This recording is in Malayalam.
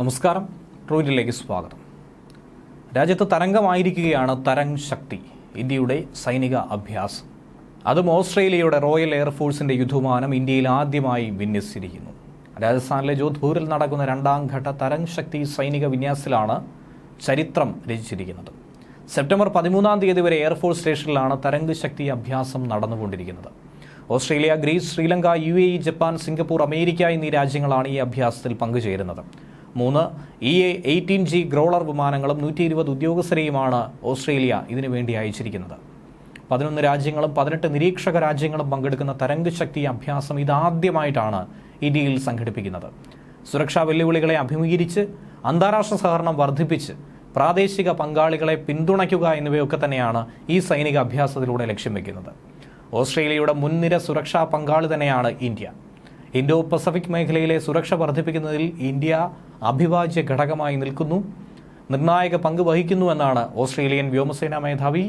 നമസ്കാരം. ട്രൂവിലേക്ക് സ്വാഗതം. രാജ്യത്ത് തരംഗമായിരിക്കുകയാണ് തരംഗ് ശക്തി ഇന്ത്യയുടെ സൈനിക അഭ്യാസം. അതും ഓസ്ട്രേലിയയുടെ റോയൽ എയർഫോഴ്സിന്റെ യുദ്ധവിമാനം ഇന്ത്യയിൽ ആദ്യമായി വിന്യസിച്ചിരിക്കുന്നു. രാജസ്ഥാനിലെ ജോധ്പൂരിൽ നടക്കുന്ന രണ്ടാം ഘട്ട തരംഗ് ശക്തി സൈനിക വിന്യാസത്തിലാണ് ചരിത്രം രചിച്ചിരിക്കുന്നത്. സെപ്റ്റംബർ പതിമൂന്നാം തീയതി വരെ എയർഫോഴ്സ് സ്റ്റേഷനിലാണ് തരംഗ് ശക്തി അഭ്യാസം നടന്നുകൊണ്ടിരിക്കുന്നത്. Australia Greece Sri Lanka U Japan Singapore America എന്നീ രാജ്യങ്ങളാണ് ഈ അഭ്യാസത്തിൽ പങ്കുചേരുന്നത്. മൂന്ന് E A eighteen G Growler വിമാനങ്ങളും നൂറ്റി ഇരുപത് ഉദ്യോഗസ്ഥരെയുമാണ് ഓസ്ട്രേലിയ ഇതിനു വേണ്ടി അയച്ചിരിക്കുന്നത്. പതിനൊന്ന് രാജ്യങ്ങളും പതിനെട്ട് നിരീക്ഷക രാജ്യങ്ങളും പങ്കെടുക്കുന്ന തരംഗ ശക്തി അഭ്യാസം ഇതാദ്യമായിട്ടാണ് ഇന്ത്യയിൽ സംഘടിപ്പിക്കുന്നത്. സുരക്ഷാ വെല്ലുവിളികളെ അഭിമുഖീകരിച്ച് അന്താരാഷ്ട്ര സഹകരണം വർദ്ധിപ്പിച്ച് പ്രാദേശിക പങ്കാളികളെ പിന്തുണയ്ക്കുക എന്നിവയൊക്കെ തന്നെയാണ് ഈ സൈനിക അഭ്യാസത്തിലൂടെ ലക്ഷ്യം വെക്കുന്നത്. ഓസ്ട്രേലിയയുടെ മുൻനിര സുരക്ഷാ പങ്കാളി തന്നെയാണ് ഇന്ത്യ. ഇൻഡോ പസഫിക് മേഖലയിലെ സുരക്ഷ വർദ്ധിപ്പിക്കുന്നതിൽ ഇന്ത്യ അഭിവാജ്യ ഘടകമായി നിൽക്കുന്നു. നിർണായക പങ്ക് വഹിക്കുന്നുവെന്നാണ് ഓസ്ട്രേലിയൻ വ്യോമസേനാ മേധാവി